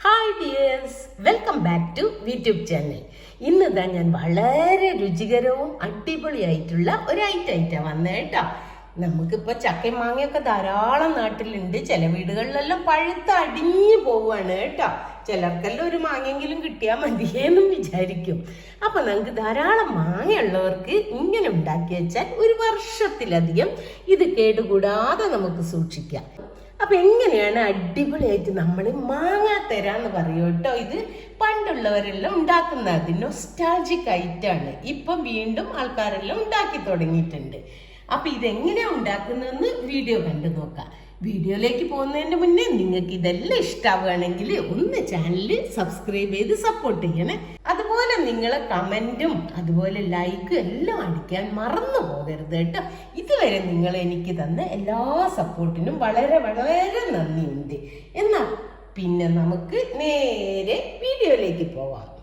Hi dears welcome back to YouTube channel ഇന്ന് ഇതാ ഞാൻ വളരെ രുചികരവും അടിപൊളിയായിട്ടുള്ള ഒരു ഐറ്റം ഐറ്റം വന്നത് കേട്ടോ നമുക്കിപ്പോൾ ചക്കയും മാങ്ങയൊക്കെ ധാരാളം നാട്ടിലുണ്ട്. ചില വീടുകളിലെല്ലാം പഴുത്ത് അടിഞ്ഞു പോവുകയാണ് കേട്ടോ ചിലർക്കെല്ലാം ഒരു മാങ്ങയെങ്കിലും കിട്ടിയാൽ മതിയെന്നും വിചാരിക്കും. അപ്പം നമുക്ക് ധാരാളം മാങ്ങയുള്ളവർക്ക് ഇങ്ങനെ ഉണ്ടാക്കി വെച്ചാൽ ഒരു വർഷത്തിലധികം ഇത് കേടുകൂടാതെ നമുക്ക് സൂക്ഷിക്കാം. അപ്പൊ എങ്ങനെയാണ് അടിപൊളിയായിട്ട് നമ്മൾ മാങ്ങ തരാന്ന് പറയും കേട്ടോ. ഇത് പണ്ടുള്ളവരെല്ലാം ഉണ്ടാക്കുന്ന അത് നൊസ്റ്റാൾജിക് ഐറ്റാണ് ഇപ്പൊ വീണ്ടും ആൾക്കാരെല്ലാം ഉണ്ടാക്കി തുടങ്ങിയിട്ടുണ്ട്. അപ്പൊ ഇതെങ്ങനെയാ ഉണ്ടാക്കുന്നതെന്ന് വീഡിയോ കണ്ടു നോക്കാം. വീഡിയോയിലേക്ക് പോകുന്നതിന് മുന്നേ നിങ്ങൾക്ക് ഇതെല്ലാം ഇഷ്ടാവുകയാണെങ്കിൽ ഒന്ന് ചാനൽ സബ്സ്ക്രൈബ് ചെയ്ത് സപ്പോർട്ട് ചെയ്യണേ. നിങ്ങളെ കമന്റും അതുപോലെ ലൈക്കും എല്ലാം അടിക്കാൻ മറന്നു പോകരുത് കേട്ടോ. ഇതുവരെ നിങ്ങൾ എനിക്ക് തന്ന എല്ലാ സപ്പോർട്ടിനും വളരെ വളരെ നന്ദിയുണ്ട്. എന്നാൽ പിന്നെ നമുക്ക് നേരെ വീഡിയോയിലേക്ക് പോവാം.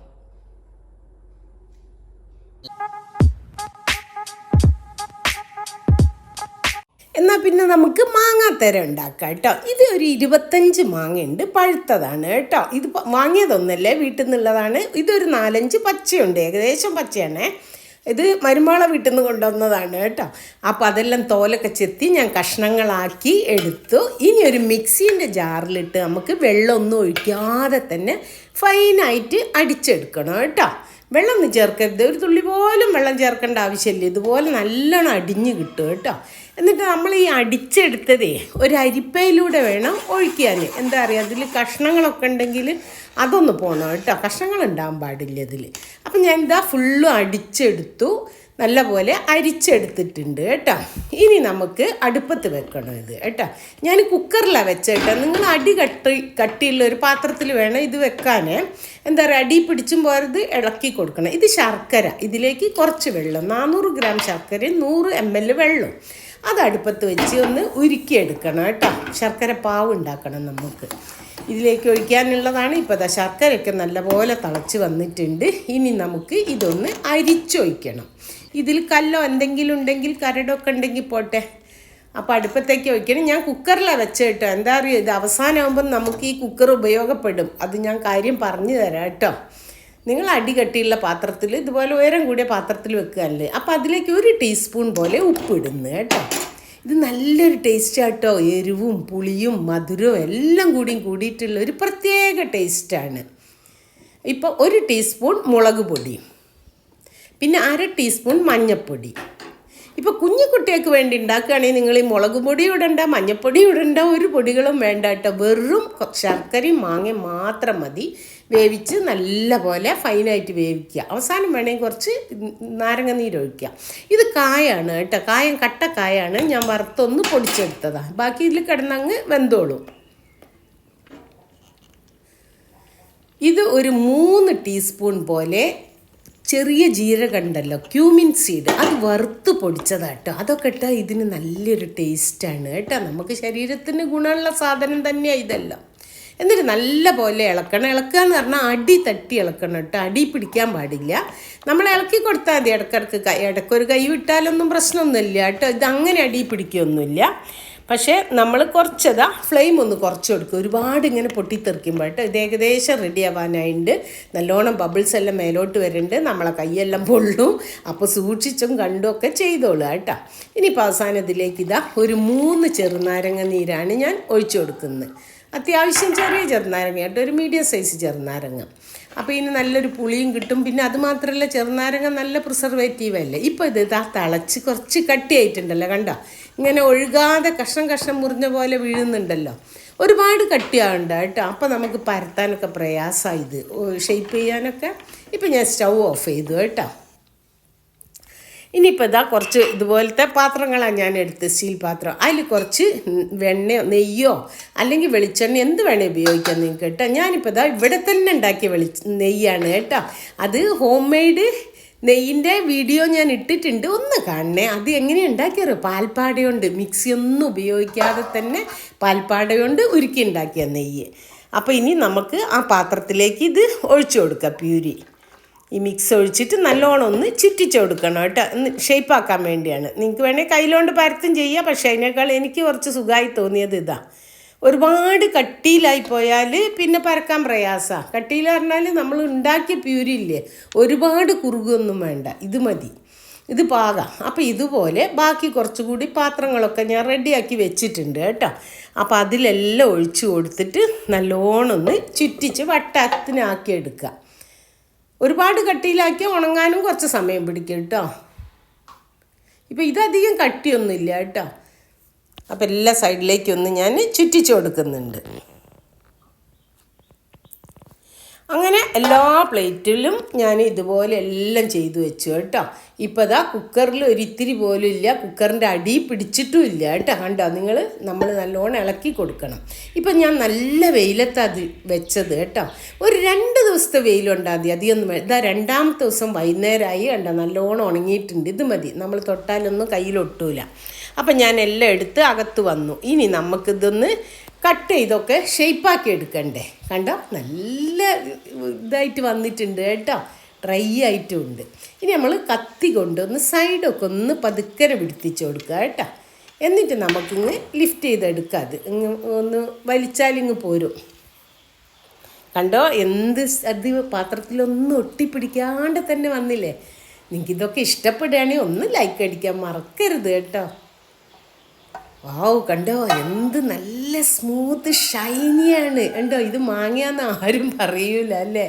എന്നാൽ പിന്നെ നമുക്ക് മാങ്ങാത്തര ഉണ്ടാക്കാം കേട്ടോ. ഇത് ഒരു ഇരുപത്തഞ്ച് മാങ്ങയുണ്ട്. പഴുത്തതാണ് കേട്ടോ. ഇത് വാങ്ങിയതൊന്നല്ലേ വീട്ടിൽ നിന്നുള്ളതാണ് ഇതൊരു നാലഞ്ച് പച്ചയുണ്ട്. ഏകദേശം പച്ചയാണേ. ഇത് മരുമാള വീട്ടിൽ നിന്ന് കൊണ്ടുവന്നതാണ് കേട്ടോ. അപ്പോൾ അതെല്ലാം തോലൊക്കെ ചെത്തി ഞാൻ കഷ്ണങ്ങളാക്കി എടുത്തു. ഇനി ഒരു മിക്സീന്റെ ജാറിലിട്ട് നമുക്ക് വെള്ളമൊന്നും ഒഴിക്കാതെ തന്നെ ഫൈനായിട്ട് അടിച്ചെടുക്കണം കേട്ടോ. വെള്ളം ചേർക്കരുത്. ഒരു തുള്ളി പോലും വെള്ളം ചേർക്കേണ്ട ആവശ്യമില്ല. ഇതുപോലെ നല്ലോണം അടിഞ്ഞ് കിട്ടും കേട്ടോ. എന്നിട്ട് നമ്മൾ ഈ അടിച്ചെടുത്തതേ ഒരു അരിപ്പയിലൂടെ വേണം ഒഴിക്കാൻ. എന്താ പറയുക അതിൽ കഷ്ണങ്ങളൊക്കെ ഉണ്ടെങ്കിൽ അതൊന്ന് പോകണം കേട്ടോ. കഷ്ണങ്ങൾ ഉണ്ടാകാൻ പാടില്ല ഇതിൽ. അപ്പം ഞാൻ എന്താ ഫുള്ളും അടിച്ചെടുത്തു. നല്ലപോലെ അരിച്ചെടുത്തിട്ടുണ്ട് കേട്ടോ. ഇനി നമുക്ക് അടുപ്പത്ത് വെക്കണം ഇത് കേട്ടോ. ഞാൻ കുക്കറിലാണ് വെച്ചേട്ടോ നിങ്ങൾ അടി കട്ടി കട്ടിയുള്ള ഒരു പാത്രത്തിൽ വേണം ഇത് വെക്കാൻ. എന്താ പറയുക അടി പിടിച്ചും പോരത് ഇളക്കി കൊടുക്കണം. ഇത് ശർക്കര. ഇതിലേക്ക് കുറച്ച് വെള്ളം നാനൂറ് ഗ്രാം ശർക്കരയും നൂറ് എം എൽ വെള്ളം. അത് അടുപ്പത്ത് വെച്ച് ഒന്ന് ഉരുക്കിയെടുക്കണം കേട്ടോ. ശർക്കര പാവ് ഉണ്ടാക്കണം നമുക്ക്. ഇതിലേക്ക് ഒഴിക്കാനുള്ളതാണ്. ഇപ്പോൾ ദാ ശർക്കരയൊക്കെ നല്ലപോലെ തിളച്ച് വന്നിട്ടുണ്ട്. ഇനി നമുക്ക് ഇതൊന്ന് അരിച്ചൊഴിക്കണം. ഇതിൽ കല്ലോ എന്തെങ്കിലും ഉണ്ടെങ്കിൽ കരടൊക്കെ ഉണ്ടെങ്കിൽ പോട്ടെ. അപ്പോൾ അടുപ്പത്തേക്ക് വയ്ക്കണം ഞാൻ കുക്കറിലാണ് വെച്ച് കേട്ടോ. എന്താ അറിയോ? ഇത് അവസാനമാകുമ്പം നമുക്ക് ഈ കുക്കർ ഉപയോഗപ്പെടും. അത് ഞാൻ കാര്യം പറഞ്ഞു തരാം കേട്ടോ. നിങ്ങൾ അടി കെട്ടിയുള്ള പാത്രത്തിൽ ഇതുപോലെ ഉയരം കൂടിയ പാത്രത്തിൽ വെക്കുകയല്ലേ. അപ്പോൾ അതിലേക്ക് ഒരു ടീസ്പൂൺ പോലെ ഉപ്പിടുന്നു കേട്ടോ. ഇത് നല്ലൊരു ടേസ്റ്റ് ആട്ടോ. എരിവും പുളിയും മധുരവും എല്ലാം കൂടിയും കൂടിയിട്ടുള്ള ഒരു പ്രത്യേക ടേസ്റ്റാണ് ഇപ്പോൾ ഒരു ടീസ്പൂൺ മുളക് പൊടി പിന്നെ അര ടീസ്പൂൺ മഞ്ഞൾപ്പൊടി ഇപ്പോൾ കുഞ്ഞു കുട്ടികൾക്ക് വേണ്ടി ഉണ്ടാക്കുകയാണെങ്കിൽ നിങ്ങൾ ഈ മുളക് പൊടി ഇടണ്ട മഞ്ഞൾപ്പൊടി ഇടണ്ട ഒരു പൊടികളും വേണ്ട കേട്ടോ. വെറും ശർക്കരയും മാങ്ങയും മാത്രം മതി. വേവിച്ച് നല്ലപോലെ ഫൈനായിട്ട് വേവിക്കുക. അവസാനം വേണമെങ്കിൽ കുറച്ച് നാരങ്ങ നീര് ഒഴിക്കുക. ഇത് കായാണ് കേട്ടോ. കായം കട്ട കായാണ് ഞാൻ വറുത്തൊന്ന് പൊടിച്ചെടുത്തതാണ്. ബാക്കി ഇതിൽ കിടന്നങ്ങ് വെന്തോളും. ഇത് ഒരു മൂന്ന് ടീസ്പൂൺ പോലെ ചെറിയ ജീരകമുണ്ടല്ലോ ക്യൂമിൻ സീഡ് അത് വറുത്ത് പൊടിച്ചതാട്ടോ അതൊക്കെ ഇട്ടാൽ ഇതിന് നല്ലൊരു ടേസ്റ്റാണ് കേട്ടോ. നമുക്ക് ശരീരത്തിന് ഗുണമുള്ള സാധനം തന്നെയാണ് ഇതെല്ലാം. എന്നിട്ട് നല്ല പോലെ ഇളക്കണം. ഇളക്കുക എന്ന് പറഞ്ഞാൽ അടി തട്ടി ഇളക്കണം കേട്ടോ. അടി പിടിക്കാൻ പാടില്ല. നമ്മൾ ഇളക്കി കൊടുത്താൽ മതി. ഇടക്കിടക്ക് കൈ ഇടയ്ക്കൊരു കൈ വിട്ടാലൊന്നും പ്രശ്നമൊന്നുമില്ല കേട്ടോ. ഇത് അങ്ങനെ അടി പിടിക്കുകയൊന്നുമില്ല പക്ഷേ നമ്മൾ കുറച്ചതാ ഫ്ലെയിം ഒന്ന് കുറച്ച് കൊടുക്കുക. ഒരുപാട് ഇങ്ങനെ പൊട്ടിത്തെറിക്കുമ്പോൾ കേട്ടോ. ഇത് ഏകദേശം റെഡി ആവാനായിട്ട് നല്ലോണം ബബിൾസ് എല്ലാം മേലോട്ട് വരുന്നുണ്ട് നമ്മളെ കൈയെല്ലാം പൊള്ളും. അപ്പോൾ സൂക്ഷിച്ചും കണ്ടും ഒക്കെ ചെയ്തോളുക കേട്ടോ. ഇനിയിപ്പോൾ അവസാനത്തിലേക്ക് ഇതാ ഒരു മൂന്ന് ചെറുനാരങ്ങ നീരാണ് ഞാൻ ഒഴിച്ചു കൊടുക്കുന്നത്. അത്യാവശ്യം ചെറിയ ചെറുനാരങ്ങ കേട്ടോ ഒരു മീഡിയം സൈസ് ചെറുനാരങ്ങ. അപ്പോൾ ഇതിന് നല്ലൊരു പുളിയും കിട്ടും. പിന്നെ അത് മാത്രമല്ല ചെറുനാരങ്ങ നല്ല പ്രിസർവേറ്റീവ് അല്ലേ? ഇപ്പോൾ ഇത് ഇതാ തിളച്ച് കുറച്ച് കട്ടിയായിട്ടുണ്ടല്ലോ കണ്ടോ? ഇങ്ങനെ ഒഴുകാതെ കഷ്ണം കഷ്ണം മുറിഞ്ഞ പോലെ വീഴുന്നുണ്ടല്ലോ. ഒരുപാട് കട്ടിയാവുണ്ട് കേട്ടോ. അപ്പോൾ നമുക്ക് പരത്താനൊക്കെ പ്രയാസമായി ഇത്. ഷെയ്പ്പ് ചെയ്യാനൊക്കെ. ഇപ്പം ഞാൻ സ്റ്റൗ ഓഫ് ചെയ്തു കേട്ടോ. ഇനിയിപ്പോൾ ഇതാ കുറച്ച് ഇതുപോലത്തെ പാത്രങ്ങളാണ് ഞാൻ എടുത്ത് സ്റ്റീൽ പാത്രം. അതിൽ കുറച്ച് വെണ്ണയോ നെയ്യോ അല്ലെങ്കിൽ വെളിച്ചെണ്ണ എന്ത് വേണേ ഉപയോഗിക്കാം നിങ്ങൾക്ക് കേട്ടോ. ഞാനിപ്പോൾ ഇതാ ഇവിടെ തന്നെ ഉണ്ടാക്കിയ വെളി നെയ്യാണ് കേട്ടോ. അത് ഹോം മെയ്ഡ് നെയ്യിന്റെ വീഡിയോ ഞാൻ ഇട്ടിട്ടുണ്ട്. ഒന്ന് കാണണേ. അത് എങ്ങനെ ഉണ്ടാക്കിയത് പാൽപ്പാട കൊണ്ട് മിക്സി ഒന്നും ഉപയോഗിക്കാതെ തന്നെ പാൽപ്പാട കൊണ്ട് ഉരുക്കി ഉണ്ടാക്കിയ നെയ്യ്. അപ്പോൾ ഇനി നമുക്ക് ആ പാത്രത്തിലേക്ക് ഇത് ഒഴിച്ചു കൊടുക്കാം പ്യൂരി ഈ മിക്സ് ഒഴിച്ചിട്ട് നല്ലോണം ഒന്ന് ചുറ്റിച്ച് കൊടുക്കണം കേട്ടോ. ഒന്ന് ഷേപ്പാക്കാൻ വേണ്ടിയാണ്. നിങ്ങൾക്ക് വേണേൽ കയ്യിലോണ്ട് പരത്തും ചെയ്യാം. പക്ഷേ അതിനേക്കാൾ എനിക്ക് കുറച്ച് സുഖമായി തോന്നിയത് ഇതാ. ഒരുപാട് കട്ടിയിലായി പോയാൽ പിന്നെ പരക്കാൻ പ്രയാസമാണ് കട്ടിയിൽ പറഞ്ഞാൽ നമ്മൾ ഉണ്ടാക്കിയ പ്യൂരില്ലേ ഒരുപാട് കുറുകൊന്നും വേണ്ട. ഇത് മതി. ഇത് പാകാം. അപ്പോൾ ഇതുപോലെ ബാക്കി കുറച്ചുകൂടി പാത്രങ്ങളൊക്കെ ഞാൻ റെഡിയാക്കി വെച്ചിട്ടുണ്ട് കേട്ടോ. അപ്പോൾ അതിലെല്ലാം ഒഴിച്ചു കൊടുത്തിട്ട് നല്ലോണം ഒന്ന് ചുറ്റിച്ച് വട്ടത്തിനാക്കി എടുക്കുക ഒരുപാട് കട്ടിയിലാക്കി ഉണങ്ങാനും കുറച്ച് സമയം പിടിക്കും കേട്ടോ. ഇപ്പോൾ ഇതധികം കട്ടിയൊന്നുമില്ല കേട്ടോ. അപ്പോൾ എല്ലാ സൈഡിലേക്കൊന്ന് ഞാൻ ചുറ്റിച്ചു കൊടുക്കുന്നുണ്ട്. അങ്ങനെ എല്ലാ പ്ലേറ്റിലും ഞാൻ ഇതുപോലെ എല്ലാം ചെയ്തു വെച്ചു കേട്ടോ. ഇപ്പോൾ ഇതാ കുക്കറിൽ ഒരിത്തിരി പോലും ഇല്ല. കുക്കറിന്റെ അടി പിടിച്ചിട്ടും ഇല്ല കേട്ടോ. കണ്ടോ? നിങ്ങൾ നമ്മൾ നല്ലോണം ഇളക്കി കൊടുക്കണം. ഇപ്പം ഞാൻ നല്ല വെയിലത്ത് അത് വെച്ചത് കേട്ടോ. ഒരു രണ്ട് ദിവസത്തെ വെയിലുണ്ടാ മതി. അധികമൊന്നും ഇതാ രണ്ടാമത്തെ ദിവസം വൈകുന്നേരമായി കണ്ടോ? നല്ലോണം ഉണങ്ങിയിട്ടുണ്ട്. ഇത് മതി. നമ്മൾ തൊട്ടാലൊന്നും കയ്യിലൊട്ടൂല. അപ്പം ഞാൻ എല്ലാം എടുത്ത് അകത്ത് വന്നു. ഇനി നമുക്കിതൊന്ന് കട്ട് ചെയ്തൊക്കെ ഷെയ്പ്പാക്കി എടുക്കണ്ടേ. കണ്ടോ? നല്ല ഇതായിട്ട് വന്നിട്ടുണ്ട് കേട്ടോ. ഡ്രൈ ആയിട്ടും ഉണ്ട്. ഇനി നമ്മൾ കത്തി കൊണ്ടൊന്ന് സൈഡൊക്കെ ഒന്ന് പതുക്കരെ പിടിപ്പിച്ച് കൊടുക്കുക കേട്ടോ. എന്നിട്ട് നമുക്കിങ്ങ് ലിഫ്റ്റ് ചെയ്തെടുക്കാം അത്. ഇങ്ങ് ഒന്ന് വലിച്ചാലിങ്ങ് പോരും. കണ്ടോ? എന്ത് അത് പാത്രത്തിലൊന്നും ഒട്ടിപ്പിടിക്കാണ്ട് തന്നെ വന്നില്ലേ? നിങ്ങൾക്ക് ഇതൊക്കെ ഇഷ്ടപ്പെടുകയാണെങ്കിൽ ഒന്ന് ലൈക്ക് അടിക്കാൻ മറക്കരുത് കേട്ടോ. വാവ് കണ്ടോ? എന്ത് നല്ല സ്മൂത്ത് ഷൈനിയാണ് കണ്ടോ? ഇത് മാങ്ങയാന്ന് ആരും പറയൂല അല്ലേ?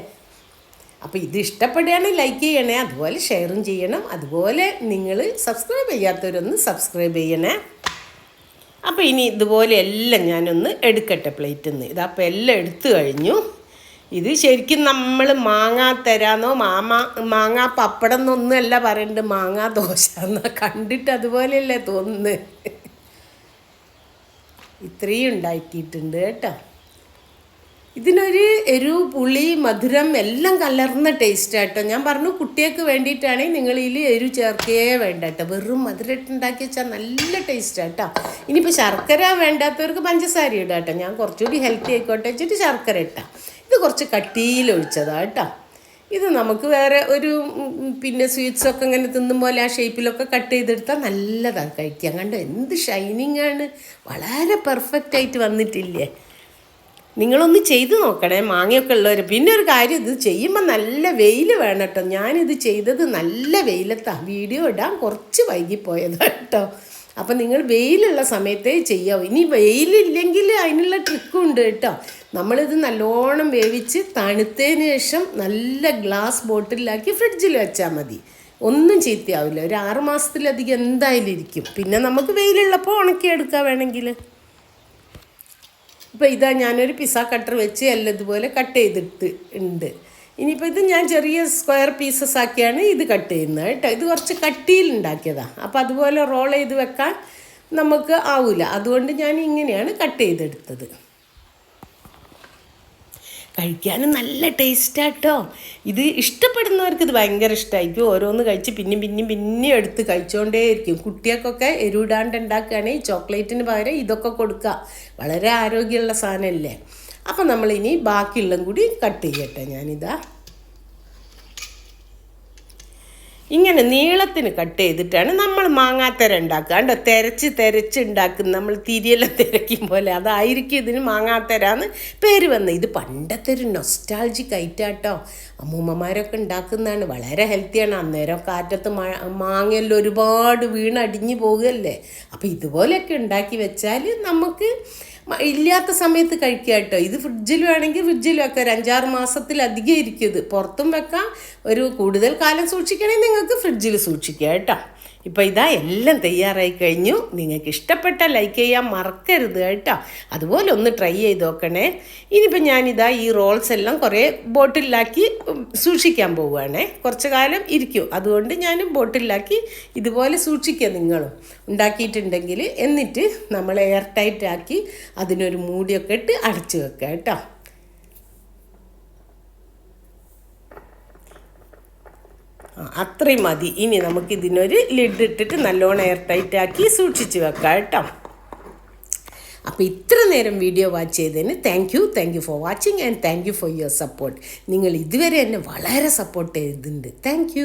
അപ്പോൾ ഇത് ഇഷ്ടപ്പെടുകയാണെങ്കിൽ ലൈക്ക് ചെയ്യണേ അതുപോലെ ഷെയറും ചെയ്യണം. അതുപോലെ നിങ്ങൾ സബ്സ്ക്രൈബ് ചെയ്യാത്തവരൊന്ന് സബ്സ്ക്രൈബ് ചെയ്യണേ. അപ്പോൾ ഇനി ഇതുപോലെ എല്ലാം ഞാനൊന്ന് എടുക്കട്ടെ പ്ലേറ്റിൽ നിന്ന് ഇതപ്പോൾ എല്ലാം എടുത്തു കഴിഞ്ഞു. ഇത് ശരിക്കും നമ്മൾ മാങ്ങാ തരാന്നോ മാമ മാങ്ങാ പപ്പടം എന്നൊന്നും അല്ല പറയുന്നത് മാങ്ങാ ദോശ എന്നാ കണ്ടിട്ട് അതുപോലെയല്ലേ തോന്നുന്നത് ഇത്രയും ഉണ്ടാക്കിയിട്ടുണ്ട് കേട്ടോ. ഇതിനൊരു എരു പുളി മധുരം എല്ലാം കലർന്ന ടേസ്റ്റ് ആട്ടോ ഞാൻ പറഞ്ഞു കുട്ടികൾക്ക് വേണ്ടിയിട്ടാണെങ്കിൽ നിങ്ങൾ ഇതിൽ എരു ചേർക്കേ വേണ്ട കേട്ടോ. വെറും മധുരം ഉണ്ടാക്കി വെച്ചാൽ നല്ല ടേസ്റ്റ് ആട്ടോ ഇനിയിപ്പോൾ ശർക്കര വേണ്ടാത്തവർക്ക് പഞ്ചസാര ഇടാം കേട്ടോ. ഞാൻ കുറച്ചുകൂടി ഹെൽത്തി ആയിക്കോട്ടെ വെച്ചിട്ട് ശർക്കര ഇട്ടാം. ഇത് കുറച്ച് കട്ടിയിൽ ഒഴിച്ചതാണ് കേട്ടോ. ഇത് നമുക്ക് വേറെ ഒരു പിന്നെ സ്വീറ്റ്സൊക്കെ ഇങ്ങനെ തിന്നും പോലെ ആ ഷേപ്പിലൊക്കെ കട്ട് ചെയ്തെടുത്താൽ നല്ലതാണ് കഴിക്കാൻ. കണ്ടോ? എന്ത് ഷൈനിങ് ആണ്. വളരെ പെർഫെക്റ്റ് ആയിട്ട് വന്നിട്ടില്ലേ? നിങ്ങളൊന്ന് ചെയ്ത് നോക്കണേ മാങ്ങയൊക്കെ ഉള്ളവർ പിന്നെ ഒരു കാര്യം ഇത് ചെയ്യുമ്പോൾ നല്ല വെയിൽ വേണം കേട്ടോ. ഞാനിത് ചെയ്തത് നല്ല വെയിലത്താണ് വീഡിയോ ഇടാൻ കുറച്ച് വൈകിപ്പോയതാണ് കേട്ടോ. അപ്പം നിങ്ങൾ വെയിലുള്ള സമയത്തേ ചെയ്യാവൂ. ഇനി വെയിലില്ലെങ്കിൽ അതിനുള്ള ട്രിക്കും ഉണ്ട് കേട്ടോ. നമ്മളിത് നല്ലോണം വേവിച്ച് തണുത്തതിന് ശേഷം നല്ല ഗ്ലാസ് ബോട്ടിലാക്കി ഫ്രിഡ്ജിൽ വെച്ചാൽ മതി. ഒന്നും ചീത്തയാവില്ല. ഒരു ആറ് മാസത്തിലധികം എന്തായാലും ഇരിക്കും. പിന്നെ നമുക്ക് വെയിലുള്ളപ്പോൾ ഉണക്കിയെടുക്കാം വേണമെങ്കിൽ ഇപ്പോൾ ഇതാ ഞാനൊരു പിസ്സ കട്ടർ വെച്ച് എല്ലാം ഇതുപോലെ കട്ട് ചെയ്തിട്ട് ഉണ്ട്. ഇനിയിപ്പോൾ ഇത് ഞാൻ ചെറിയ സ്ക്വയർ പീസസ് ആക്കിയാണ് ഇത് കട്ട് ചെയ്യുന്നത് കേട്ടോ. ഇത് കുറച്ച് കട്ടിയിൽ ഉണ്ടാക്കിയതാണ് അപ്പോൾ അതുപോലെ റോൾ ചെയ്ത് വെക്കാൻ നമുക്ക് ആവില്ല അതുകൊണ്ട് ഞാൻ ഇങ്ങനെയാണ് കട്ട് ചെയ്തെടുത്തത്. കഴിക്കാനും നല്ല ടേസ്റ്റാട്ടോ ഇത് ഇഷ്ടപ്പെടുന്നവർക്ക് ഇത് ഭയങ്കര ഇഷ്ടമായിരിക്കും ഓരോന്ന് കഴിച്ച് പിന്നെയും പിന്നെയും പിന്നെയും എടുത്ത് കഴിച്ചുകൊണ്ടേയിരിക്കും കുട്ടികൾക്കൊക്കെ എരിവിടാണ്ട് ഉണ്ടാക്കുകയാണെങ്കിൽ ചോക്ലേറ്റിന് പകരം ഇതൊക്കെ കൊടുക്കുക. വളരെ ആരോഗ്യമുള്ള സാധനമല്ലേ? അപ്പം നമ്മളിനി ബാക്കിയുള്ളതും കൂടി കട്ട് ചെയ്യട്ടെ. ഞാനിതാ ഇങ്ങനെ നീളത്തിന് കട്ട് ചെയ്തിട്ടാണ് നമ്മൾ മാങ്ങാത്തര ഉണ്ടാക്കുക. കണ്ടോ? തിരച്ച് തിരച്ച് ഉണ്ടാക്കുന്ന നമ്മൾ തിരിയെല്ലാം തിരക്കും പോലെ അതായിരിക്കും ഇതിന് മാങ്ങാത്തരാന്ന് പേര് വന്നത് ഇത് പണ്ടത്തെ ഒരു നൊസ്റ്റാൾജിക് ഐറ്റാട്ടോ അമ്മൂമ്മമാരൊക്കെ ഉണ്ടാക്കുന്നതാണ്. വളരെ ഹെൽത്തിയാണ് അന്നേരം കാറ്റത്ത് മാങ്ങയെല്ലാം ഒരുപാട് വീണടിഞ്ഞു പോകുകയല്ലേ അപ്പോൾ ഇതുപോലെയൊക്കെ ഉണ്ടാക്കി വെച്ചാൽ നമുക്ക് ഇല്ലാത്ത സമയത്ത് കഴിക്കുക കേട്ടോ. ഇത് ഫ്രിഡ്ജിൽ വേണമെങ്കിൽ ഫ്രിഡ്ജിൽ വെക്കാം ഒരു അഞ്ചാറ് മാസത്തിലധികം ഇരിക്കും പുറത്തും വെക്കാം. ഒരു കൂടുതൽ കാലം സൂക്ഷിക്കണമെങ്കിൽ നിങ്ങൾക്ക് ഫ്രിഡ്ജിൽ സൂക്ഷിക്കുക കേട്ടോ. ഇപ്പോൾ ഇതാ എല്ലാം തയ്യാറായി കഴിഞ്ഞു. നിങ്ങൾക്ക് ഇഷ്ടപ്പെട്ട ലൈക്ക് ചെയ്യാൻ മറക്കരുത് കേട്ടോ. അതുപോലെ ഒന്ന് ട്രൈ ചെയ്ത് നോക്കണേ. ഇനിയിപ്പോൾ ഞാനിതാ ഈ റോൾസ് എല്ലാം കുറേ ബോട്ടിലാക്കി സൂക്ഷിക്കാൻ പോവുകയാണേ. കുറച്ച് കാലം ഇരിക്കും. അതുകൊണ്ട് ഞാൻ ബോട്ടിലാക്കി ഇതുപോലെ സൂക്ഷിക്കുക നിങ്ങളും. ഉണ്ടാക്കിയിട്ടുണ്ടെങ്കിൽ എന്നിട്ട് നമ്മൾ എയർ ടൈറ്റ് ആക്കി അതിനൊരു മൂടിയൊക്കെ ഇട്ട് അടച്ചു വെക്കുക കേട്ടോ. അത്രയും മതി. ഇനി നമുക്ക് ഇതിനൊരു ലിഡ് ഇട്ടിട്ട് നല്ലോണം എയർ ടൈറ്റ് ആക്കി സൂക്ഷിച്ച് വെക്കാം കേട്ടോ. അപ്പോൾ ഇത്ര നേരം വീഡിയോ വാച്ച് ചെയ്തതിന് thank you thank you for watching and thank you for your support നിങ്ങൾ ഇതുവരെ എന്നെ വളരെ സപ്പോർട്ട് ചെയ്തിട്ടുണ്ട്. താങ്ക്